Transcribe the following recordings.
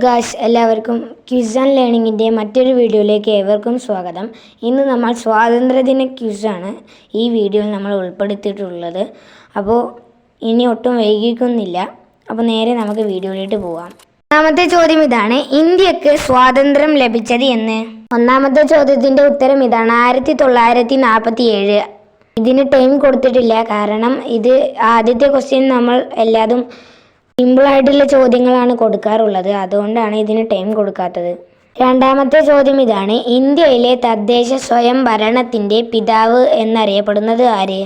Guys എല്ലാവർക്കും quiz and ലേണിങ്ങിന്റെ മറ്റൊരു വീഡിയോയിലേക്ക് ഏവർക്കും സ്വാഗതം. ഇന്ന് നമ്മൾ സ്വാതന്ത്ര്യദിന ക്വിസാണ് ഈ വീഡിയോയിൽ നമ്മൾ ഉൾപ്പെടുത്തിയിട്ടുള്ളത്. അപ്പോൾ ഇനി ഒട്ടും വൈകിക്കുന്നില്ല അപ്പോൾ നേരെ നമുക്ക് വീഡിയോയിലേക്ക് പോവാം. ഒന്നാമത്തെ ചോദ്യം ഇതാണ് ഇന്ത്യയ്ക്ക് സ്വാതന്ത്ര്യം ലഭിച്ചത് എന്ന്. ഒന്നാമത്തെ ചോദ്യത്തിന്റെ ഉത്തരം ഇതാണ് ആയിരത്തി തൊള്ളായിരത്തി നാൽപ്പത്തി ഏഴ് ഇതിന് ടൈം കൊടുത്തിട്ടില്ല കാരണം ഇത് ആദ്യത്തെ ക്വസ്റ്റ്യൻ നമ്മൾ എല്ലാതും സിമ്പിൾ ആയിട്ടുള്ള ചോദ്യങ്ങളാണ് കൊടുക്കാറുള്ളത്. അതുകൊണ്ടാണ് ഇതിന് ടൈം കൊടുക്കാത്തത്. രണ്ടാമത്തെ ചോദ്യം ഇതാണ്. ഇന്ത്യയിലെ തദ്ദേശ സ്വയം ഭരണത്തിന്റെ പിതാവ് എന്നറിയപ്പെടുന്നത് ആര്?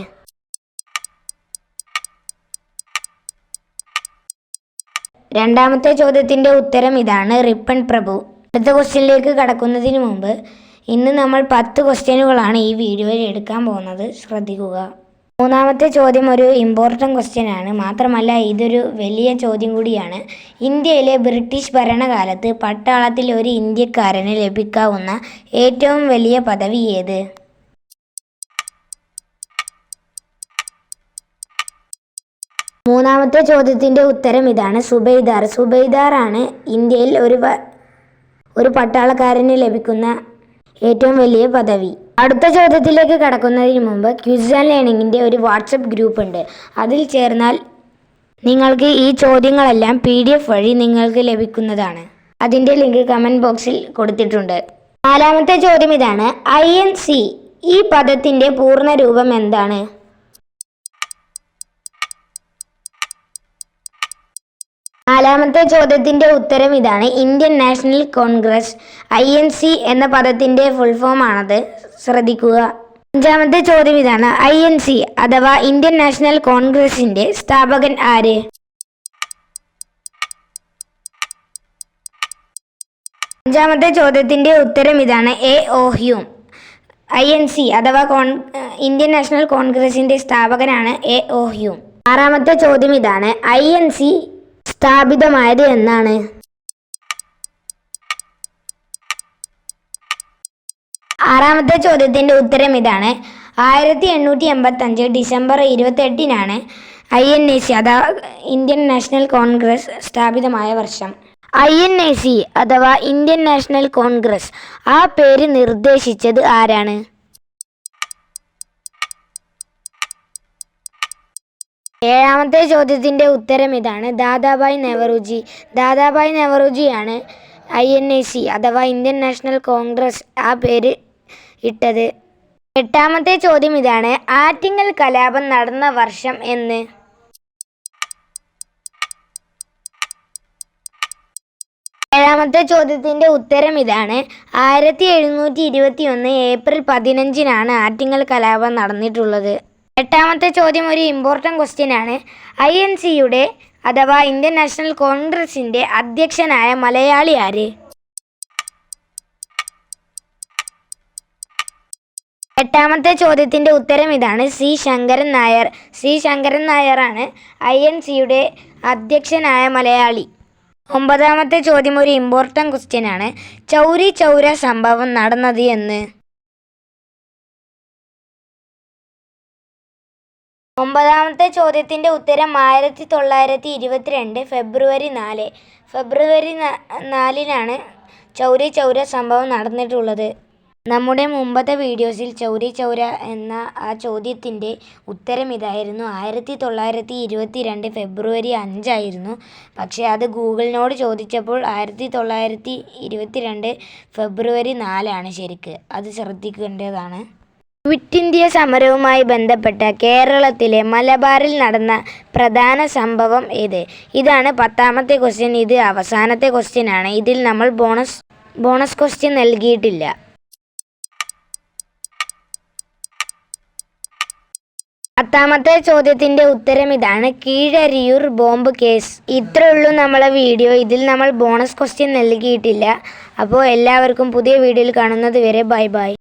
രണ്ടാമത്തെ ചോദ്യത്തിന്റെ ഉത്തരം ഇതാണ് റിപ്പൺ പ്രഭു. അടുത്ത ക്വസ്റ്റ്യനിലേക്ക് കടക്കുന്നതിന് മുമ്പ് ഇന്ന് നമ്മൾ പത്ത് ക്വസ്റ്റ്യനുകളാണ് ഈ വീഡിയോയിൽ എടുക്കാൻ പോകുന്നത്. ശ്രദ്ധിക്കുക. മൂന്നാമത്തെ ചോദ്യം ഒരു ഇമ്പോർട്ടന്റ് ക്വസ്റ്റ്യൻ ആണ്. മാത്രമല്ല ഇതൊരു വലിയ ചോദ്യം കൂടിയാണ്. ഇന്ത്യയിലെ ബ്രിട്ടീഷ് ഭരണകാലത്ത് പട്ടാളത്തിൽ ഒരു ഇന്ത്യക്കാരന് ലഭിക്കാവുന്ന ഏറ്റവും വലിയ പദവി ഏത്? മൂന്നാമത്തെ ചോദ്യത്തിന്റെ ഉത്തരം ഇതാണ്. സുബൈദാർ. ആണ് ഇന്ത്യയിൽ ഒരു ഒരു പട്ടാളക്കാരന് ലഭിക്കുന്ന ഏറ്റവും വലിയ പദവി. അടുത്ത ചോദ്യത്തിലേക്ക് കടക്കുന്നതിന് മുമ്പ് ക്യൂസ് ആൻഡ് ലേണിങ്ങിന്റെ ഒരു വാട്സപ്പ് ഗ്രൂപ്പ് ഉണ്ട്. അതിൽ ചേർന്നാൽ നിങ്ങൾക്ക് ഈ ചോദ്യങ്ങളെല്ലാം പി ഡി എഫ് വഴി നിങ്ങൾക്ക് ലഭിക്കുന്നതാണ്. അതിന്റെ ലിങ്ക് കമന്റ് ബോക്സിൽ കൊടുത്തിട്ടുണ്ട്. നാലാമത്തെ ചോദ്യം ഇതാണ് ഐ എൻ സി ഈ പദത്തിന്റെ പൂർണ രൂപം എന്താണ്? നാലാമത്തെ ചോദ്യത്തിന്റെ ഉത്തരം ഇതാണ്. Indian National Congress I N C എന്ന പദത്തിന്റെ ഫുൾ ഫോം ആണത്. ശ്രദ്ധിക്കുക. അഞ്ചാമത്തെ ചോദ്യം ഇതാണ്. ഐ എൻ സി അഥവാ ഇന്ത്യൻ നാഷണൽ കോൺഗ്രസിന്റെ സ്ഥാപകൻ ആര്? അഞ്ചാമത്തെ ചോദ്യത്തിന്റെ ഉത്തരം ഇതാണ് A O Hume. I N C അഥവാ കോൺ ഇന്ത്യൻ നാഷണൽ കോൺഗ്രസിന്റെ സ്ഥാപകനാണ് എ ഒ ഹ്യൂം. ആറാമത്തെ ചോദ്യം ഇതാണ്. ഐ എൻ സി സ്ഥാപിതമായത് എന്നാണ്. ആറാമത്തെ ചോദ്യത്തിന്റെ ഉത്തരം ഇതാണ്. ആയിരത്തി എണ്ണൂറ്റി എൺപത്തി അഞ്ച് ഡിസംബർ ഇരുപത്തി എട്ടിനാണ് ഐ എൻ എ സി അഥവാ ഇന്ത്യൻ നാഷണൽ കോൺഗ്രസ് സ്ഥാപിതമായ വർഷം. ഐ എൻ എ സി അഥവാ ഇന്ത്യൻ നാഷണൽ കോൺഗ്രസ് ആ പേര് നിർദ്ദേശിച്ചത് ആരാണ്? ഏഴാമത്തെ ചോദ്യത്തിന്റെ ഉത്തരം ഇതാണ്. ദാദാഭായ് നെഹ്റുജി. ദാദാഭായ് നെഹ്റുജിയാണ് ഐ എൻ എ സി അഥവാ ഇന്ത്യൻ നാഷണൽ കോൺഗ്രസ് ആ പേര് ഇട്ടത്. എട്ടാമത്തെ ചോദ്യം ഇതാണ്. ആറ്റിങ്ങൽ കലാപം നടന്ന വർഷം എന്ന്. ഏഴാമത്തെ ചോദ്യത്തിന്റെ ഉത്തരം ഇതാണ്. ആയിരത്തി എഴുന്നൂറ്റി ഇരുപത്തി ഒന്ന് ഏപ്രിൽ പതിനഞ്ചിനാണ് ആറ്റിങ്ങൽ കലാപം നടന്നിട്ടുള്ളത്. എട്ടാമത്തെ ചോദ്യം ഒരു ഇമ്പോർട്ടന്റ് ക്വസ്റ്റ്യൻ ആണ്. ഐ എൻ സിയുടെ അഥവാ ഇന്ത്യൻ നാഷണൽ കോൺഗ്രസിന്റെ അധ്യക്ഷനായ മലയാളി ആര്? എട്ടാമത്തെ ചോദ്യത്തിന്റെ ഉത്തരം ഇതാണ് സി ശങ്കരൻ നായർ. സി ശങ്കരൻ നായരാണ് ഐ എൻ സിയുടെ അധ്യക്ഷനായ മലയാളി. ഒമ്പതാമത്തെ ചോദ്യം ഒരു ഇമ്പോർട്ടന്റ് ക്വസ്റ്റ്യൻ ആണ്. ചൗരി ചൗര സംഭവം നടന്നത് എന്ന്. ഒമ്പതാമത്തെ ചോദ്യത്തിന്റെ ഉത്തരം ആയിരത്തി തൊള്ളായിരത്തി ഇരുപത്തിരണ്ട് ഫെബ്രുവരി നാല്. ഫെബ്രുവരി നാലിനാണ് ചൗരി ചൗര സംഭവം നടന്നിട്ടുള്ളത്. നമ്മുടെ മുമ്പത്തെ വീഡിയോസിൽ ചൗരി ചൗര എന്ന ആ ചോദ്യത്തിന്റെ ഉത്തരം ഇതായിരുന്നു. ആയിരത്തി തൊള്ളായിരത്തി ഇരുപത്തി രണ്ട് ഫെബ്രുവരി അഞ്ചായിരുന്നു. പക്ഷേ അത് ഗൂഗിളിനോട് ചോദിച്ചപ്പോൾ ആയിരത്തി തൊള്ളായിരത്തി ഇരുപത്തി രണ്ട് ഫെബ്രുവരി നാലാണ് ശരിക്ക്. അത് ശ്രദ്ധിക്കേണ്ടതാണ്. ക്വിറ്റ് ഇന്ത്യ സമരവുമായി ബന്ധപ്പെട്ട കേരളത്തിലെ മലബാറിൽ നടന്ന പ്രധാന സംഭവം ഏത് ഇതാണ് പത്താമത്തെ ക്വസ്റ്റ്യൻ ഇത് അവസാനത്തെ ക്വസ്റ്റ്യൻ ആണ്. ഇതിൽ നമ്മൾ ബോണസ് ബോണസ് ക്വസ്റ്റ്യൻ നൽകിയിട്ടില്ല. പത്താമത്തെ ചോദ്യത്തിന്റെ ഉത്തരം ഇതാണ്. Keezhariyur bomb case. ഇത്രേ ഉള്ളൂ നമ്മളെ വീഡിയോ. ഇതിൽ നമ്മൾ ബോണസ് ക്വസ്റ്റ്യൻ നൽകിയിട്ടില്ല. അപ്പോൾ എല്ലാവർക്കും പുതിയ വീഡിയോയിൽ കാണുന്നത് വരെ ബൈ ബൈ.